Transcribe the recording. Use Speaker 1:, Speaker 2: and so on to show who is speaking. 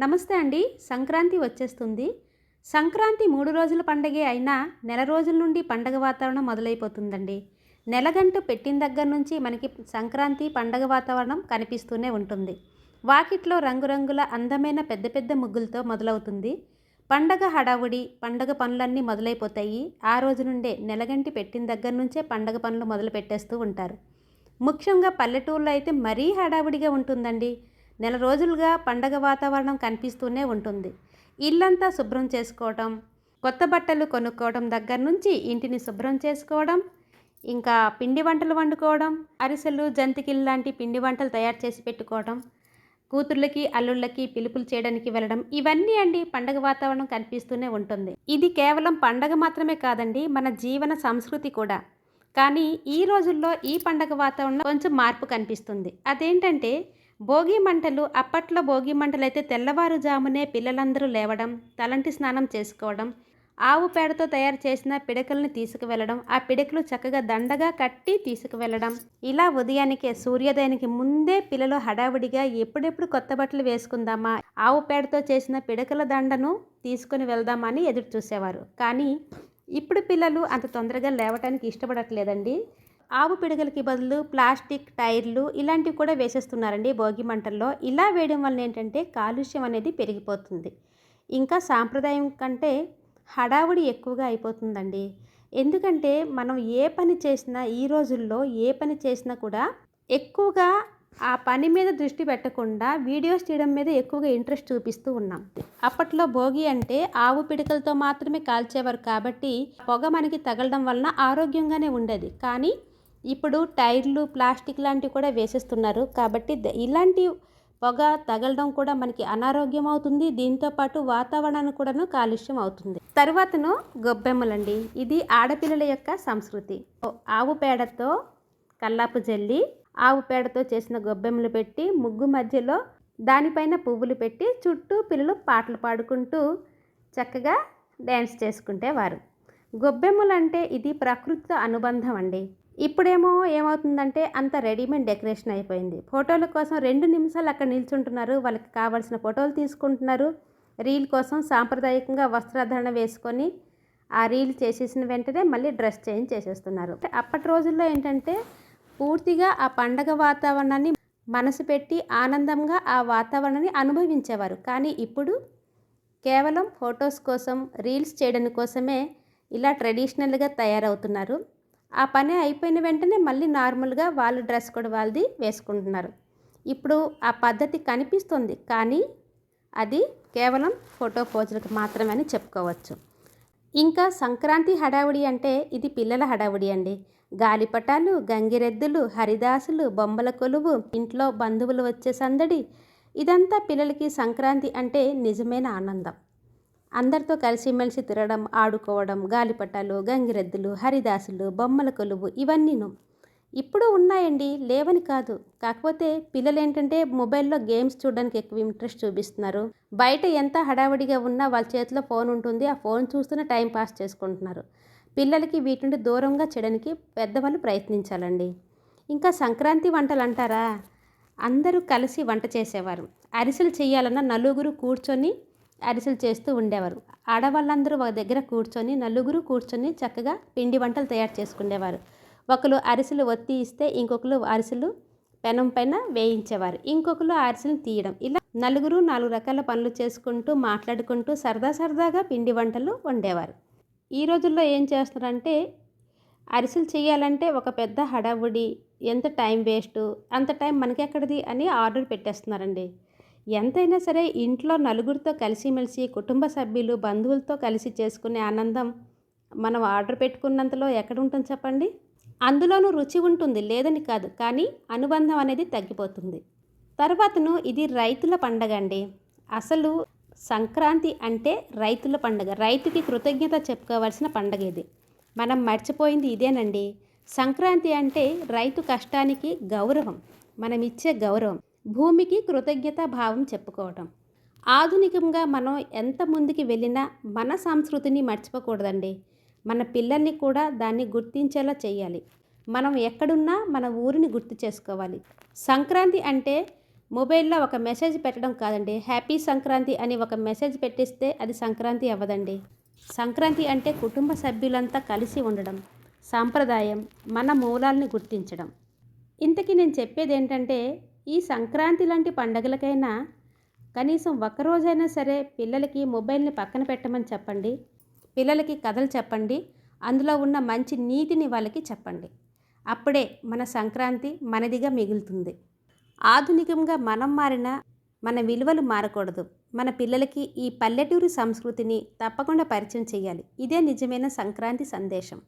Speaker 1: నమస్తే అండి. సంక్రాంతి వచ్చేస్తుంది. సంక్రాంతి మూడు రోజుల పండగే అయినా నెల రోజుల నుండి పండగ వాతావరణం మొదలైపోతుందండి. నెలగంట పెట్టిన దగ్గర నుంచి మనకి సంక్రాంతి పండగ వాతావరణం కనిపిస్తూనే ఉంటుంది. వాకిట్లో రంగురంగుల అందమైన పెద్ద పెద్ద ముగ్గులతో మొదలవుతుంది. పండగ హడావుడి పండగ పనులన్నీ మొదలైపోతాయి. ఆ రోజు నుండే నెలగంటి పెట్టిన దగ్గర నుంచే పండగ పనులు మొదలు పెట్టేస్తూ ఉంటారు. ముఖ్యంగా పల్లెటూరులో అయితే మరీ హడావుడిగా ఉంటుందండి. నెల రోజులుగా పండగ వాతావరణం కనిపిస్తూనే ఉంటుంది. ఇల్లంతా శుభ్రం చేసుకోవటం కొత్త బట్టలు కొనుక్కోవడం దగ్గర నుంచి ఇంటిని శుభ్రం చేసుకోవడం ఇంకా పిండి వంటలు వండుకోవడం అరిసెలు జంతికలు లాంటి పిండి వంటలు తయారు చేసి పెట్టుకోవడం కూతుర్లకి అల్లుళ్ళకి పిలుపులు చేయడానికి వెళ్ళడం ఇవన్నీ అండి పండగ వాతావరణం కనిపిస్తూనే ఉంటుంది. ఇది కేవలం పండగ మాత్రమే కాదండి మన జీవన సంస్కృతి కూడా. కానీ ఈ రోజుల్లో ఈ పండగ వాతావరణం కొంచెం మార్పు కనిపిస్తుంది. అదేంటంటే భోగి మంటలు అప్పట్లో భోగి మంటలు అయితే తెల్లవారుజామునే పిల్లలందరూ లేవడం తలంటి స్నానం చేసుకోవడం ఆవు పేడతో తయారు చేసిన పిడకల్ని తీసుకువెళ్ళడం ఆ పిడకలు చక్కగా దండగా కట్టి తీసుకువెళ్ళడం. ఇలా ఉదయానికే సూర్యోదయానికి ముందే పిల్లలు హడావిడిగా ఎప్పుడెప్పుడు కొత్త బట్టలు వేసుకుందామా ఆవు పేడతో చేసిన పిడకల దండను తీసుకుని వెళ్దామని ఎదురు చూసేవారు కానీ ఇప్పుడు పిల్లలు అంత తొందరగా లేవటానికి ఇష్టపడట్లేదండి. ఆవు పిడకలకి బదులు ప్లాస్టిక్ టైర్లు ఇలాంటివి కూడా వేసేస్తున్నారండి భోగి మంటల్లో. ఇలా వేయడం వల్ల ఏంటంటే కాలుష్యం అనేది పెరిగిపోతుంది. ఇంకా సాంప్రదాయం కంటే హడావుడి ఎక్కువగా అయిపోతుందండి. ఎందుకంటే మనం ఏ పని చేసినా ఈ రోజుల్లో ఏ పని చేసినా కూడా ఎక్కువగా ఆ పని మీద దృష్టి పెట్టకుండా వీడియోస్ తీయడం మీద ఎక్కువగా ఇంట్రెస్ట్ చూపిస్తూ ఉన్నాం. అప్పట్లో భోగి అంటే ఆవు పిడకలతో మాత్రమే కాల్చేవారు కాబట్టి పొగ మనకి తగలడం వలన ఆరోగ్యంగానే ఉండేది. కానీ ఇప్పుడు టైర్లు ప్లాస్టిక్ లాంటివి కూడా వేసేస్తున్నారు. కాబట్టి ద- ఇలాంటి పొగ తగలడం కూడా మనకి అనారోగ్యం అవుతుంది. దీంతో పాటు వాతావరణానికి కూడాను కాలుష్యం అవుతుంది. తర్వాతను గొబ్బెమ్మలండి. ఇది ఆడపిల్లల యొక్క సంస్కృతి. ఆవు పేడతో కల్లాపు జల్లి ఆవు పేడతో చేసిన గొబ్బెమ్మలు పెట్టి ముగ్గు మధ్యలో దానిపైన పువ్వులు పెట్టి చుట్టూ పిల్లలు పాటలు పాడుకుంటూ చక్కగా డ్యాన్స్ చేసుకుంటేవారు. గొబ్బెమ్మలు అంటే ఇది ప్రకృతితో అనుబంధం అండి. ఇప్పుడేమో ఏమవుతుందంటే అంత రెడీమేడ్ డెకరేషన్ అయిపోయింది. ఫోటోల కోసం రెండు నిమిషాలు అక్కడ నిల్చుంటున్నారు. వాళ్ళకి కావాల్సిన ఫోటోలు తీసుకుంటున్నారు. రీల్ కోసం సాంప్రదాయకంగా వస్త్రధారణ వేసుకొని ఆ రీల్ చేసేసిన వెంటనే మళ్ళీ డ్రెస్ చేంజ్ చేసేస్తున్నారు. అప్పటి రోజుల్లో ఏంటంటే పూర్తిగా ఆ పండగ వాతావరణాన్ని మనసు పెట్టి ఆనందంగా ఆ వాతావరణాన్ని అనుభవించేవారు. కానీ ఇప్పుడు కేవలం ఫొటోస్ కోసం రీల్స్ చేయడం కోసమే ఇలా ట్రెడిషనల్గా తయారవుతున్నారు. ఆ పని అయిపోయిన వెంటనే మళ్ళీ నార్మల్గా వాళ్ళు డ్రెస్ కూడా వాళ్ళది వేసుకుంటున్నారు. ఇప్పుడు ఆ పద్ధతి కనిపిస్తుంది కానీ అది కేవలం ఫోటో పోజులకు మాత్రమే అని చెప్పుకోవచ్చు. ఇంకా సంక్రాంతి హడావుడి అంటే ఇది పిల్లల హడావుడి అండి. గాలిపటాలు గంగిరెద్దులు హరిదాసులు బొమ్మల కొలువు ఇంట్లో బంధువులు వచ్చే సందడి ఇదంతా పిల్లలకి సంక్రాంతి అంటే నిజమైన ఆనందం. అందరితో కలిసిమెలిసి తిరగడం ఆడుకోవడం గాలిపటాలు గంగిరెద్దులు హరిదాసులు బొమ్మల కొలువు ఇవన్నీను. ఇప్పుడు ఉన్నాయండి లేవని కాదు. కాకపోతే పిల్లలు ఏంటంటే మొబైల్లో గేమ్స్ చూడడానికి ఎక్కువ ఇంట్రెస్ట్ చూపిస్తున్నారు. బయట ఎంత హడావిడిగా ఉన్నా వాళ్ళ చేతిలో ఫోన్ ఉంటుంది ఆ ఫోన్ చూస్తూనే టైం పాస్ చేసుకుంటున్నారు. పిల్లలకి వీటి నుండి దూరంగా చేయడానికి పెద్దవాళ్ళు ప్రయత్నించాలండి. ఇంకా సంక్రాంతి వంటలు అంటారా? అందరూ కలిసి వంట చేసేవారు. అరిసెలు చేయాలన్న నలుగురు కూర్చొని అరిసెలు చేస్తూ ఉండేవారు. ఆడవాళ్ళందరూ ఒక దగ్గర కూర్చొని నలుగురు కూర్చొని చక్కగా పిండి వంటలు తయారు చేసుకునేవారు. ఒకరు అరిసెలు ఒత్తి ఇస్తే ఇంకొకరు అరిసెలు పెనం పైన వేయించేవారు. ఇంకొకరు అరిసెలు తీయడం. ఇలా నలుగురు నాలుగు రకాల పనులు చేసుకుంటూ మాట్లాడుకుంటూ సరదా సరదాగా పిండి వంటలు వండేవారు. ఈ రోజుల్లో ఏం చేస్తున్నారంటే అరిసెలు చేయాలంటే ఒక పెద్ద హడావుడి ఎంత టైం వేస్ట్ అంత టైం మనకెక్కడిది అని ఆర్డర్ పెట్టేస్తున్నారండి. ఎంతైనా సరే ఇంట్లో నలుగురితో కలిసిమెలిసి కుటుంబ సభ్యులు బంధువులతో కలిసి చేసుకునే ఆనందం మనం ఆర్డర్ పెట్టుకున్నంతలో ఎక్కడ ఉంటుంది చెప్పండి? అందులోనూ రుచి ఉంటుంది లేదని కాదు. కానీ అనుబంధం అనేది తగ్గిపోతుంది. తర్వాతను ఇది రైతుల పండగ అండి. అసలు సంక్రాంతి అంటే రైతుల పండగ. రైతుకి కృతజ్ఞత చెప్పుకోవాల్సిన పండగ ఇది. మనం మర్చిపోయింది ఇదేనండి. సంక్రాంతి అంటే రైతు కష్టానికి గౌరవం. మనం ఇచ్చే గౌరవం. భూమికి కృతజ్ఞత భావం చెప్పుకోవటం. ఆధునికంగా మనం ఎంత ముందుకు వెళ్ళినా మన సంస్కృతిని మర్చిపోకూడదండి. మన పిల్లల్ని కూడా దాన్ని గుర్తించేలా చేయాలి. మనం ఎక్కడున్నా మన ఊరిని గుర్తు చేసుకోవాలి. సంక్రాంతి అంటే మొబైల్లో ఒక మెసేజ్ పెట్టడం కాదండి. హ్యాపీ సంక్రాంతి అని ఒక మెసేజ్ పెట్టిస్తే అది సంక్రాంతి అవ్వదండి. సంక్రాంతి అంటే కుటుంబ సభ్యులంతా కలిసి ఉండడం సాంప్రదాయం మన మూలాల్ని గుర్తించడం. ఇంతకీ నేను చెప్పేది ఏంటంటే ఈ సంక్రాంతి లాంటి పండగలకైనా కనీసం ఒక్కరోజైనా సరే పిల్లలకి మొబైల్ని పక్కన పెట్టమని చెప్పండి. పిల్లలకి కథలు చెప్పండి. అందులో ఉన్న మంచి నీతిని వాళ్ళకి చెప్పండి. అప్పుడే మన సంక్రాంతి మనదిగా మిగులుతుంది. ఆధునికంగా మనం మారిన మన విలువలు మారకూడదు. మన పిల్లలకి ఈ పల్లెటూరు సంస్కృతిని తప్పకుండా పరిచయం చేయాలి. ఇదే నిజమైన సంక్రాంతి సందేశం.